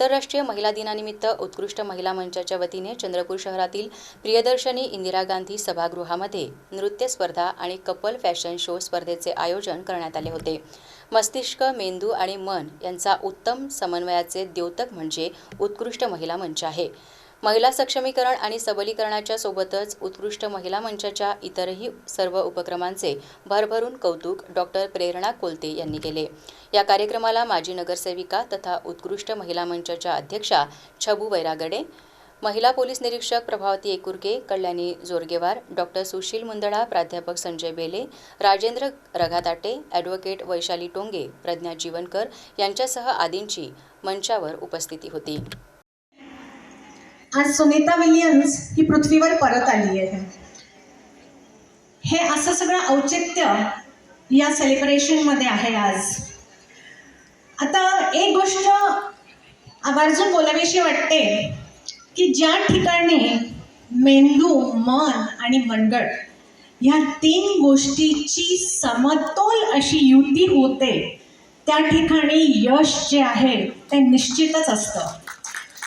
आंतरराष्ट्रीय महिला दिनानिमित्त उत्कृष्ट महिला मंचाच्या वतीने चंद्रपूर शहरातील प्रियदर्शनी इंदिरा गांधी सभागृहामध्ये नृत्य स्पर्धा आणि कपल फॅशन शो स्पर्धेचे आयोजन करण्यात आले होते. मस्तिष्क मेंदू आणि मन यांचा उत्तम समन्वयाचे द्योतक म्हणजे उत्कृष्ट महिला मंच आहे. महिला सक्षमीकरण आणि सबलीकरणाच्या सोबतच उत्कृष्ट महिला मंचाच्या इतरही सर्व उपक्रमांचे भरभरून कौतुक डॉक्टर प्रेरणा कोलते यांनी केले. या कार्यक्रमाला माजी नगरसेविका तथा उत्कृष्ट महिला मंचाच्या अध्यक्षा छबू वैरागडे महिला पोलीस निरीक्षक प्रभावती एकुरके कल्याणी जोरगेवार डॉक्टर सुशील मुंदडा प्राध्यापक संजय बेले राजेंद्र रघाताटे ॲडव्होकेट वैशाली टोंगे प्रज्ञा जीवनकर यांच्यासह आदींची मंचावर उपस्थिती होती. आज सुनीता विलियम्स ही पृथ्वीवर परत आली आहे. हे असं सगळं औचित्य या सेलिब्रेशनमध्ये आहे आज. आता एक गोष्ट आवर्जून बोलावीशी वाटते की ज्या ठिकाणी मेंदू मन आणि मनगट ह्या तीन गोष्टीची समतोल अशी युती होते त्या ठिकाणी यश जे आहे ते निश्चितच असतं.